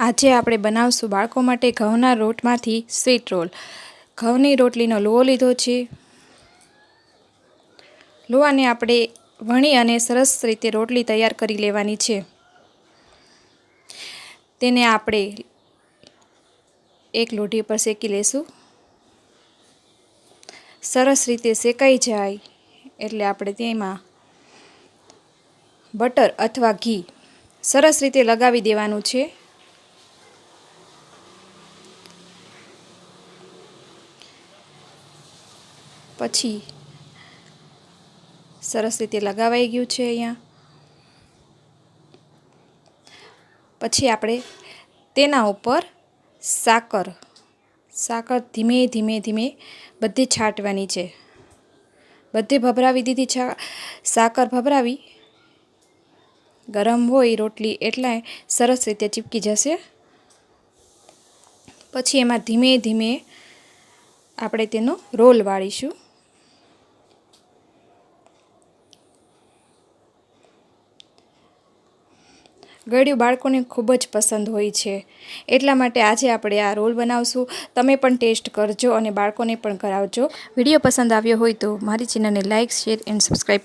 આજે આપણે બનાવશું બાળકો માટે ઘઉંના રોટમાંથી સ્વીટ રોલ ઘઉંની રોટલીનો લોહો લીધો છે. લોહાને આપણે વણી અને સરસ રીતે રોટલી તૈયાર કરી લેવાની છે. તેને આપણે એક લોઢી પર શેકી લેશું. સરસ રીતે શેકાઈ જાય એટલે આપણે તેમાં બટર અથવા ઘી સરસ રીતે લગાવી દેવાનું છે. પછી સરસ રીતે લગાવાઈ ગયું છે અહીંયા. પછી આપણે તેના ઉપર સાકર સાકર ધીમે ધીમે ધીમે બધી છાંટવાની છે. બધી ભભરાવી દીધી છા. સાકર ભભરાવી, ગરમ હોય રોટલી એટલે સરસ રીતે ચીપકી જશે. પછી એમાં ધીમે ધીમે આપણે તેનો રોલ વાળીશું. ગળ્યું બાળકોને ખૂબ જ પસંદ હોય છે. એટલા માટે આજે આપણે આ રોલ બનાવશું. તમે પણ ટેસ્ટ કરજો અને બાળકોને પણ કરાવજો. વીડિયો પસંદ આવ્યો હોય તો મારી ચેનલને લાઇક શેર, એન્ડ સબસ્ક્રાઈબ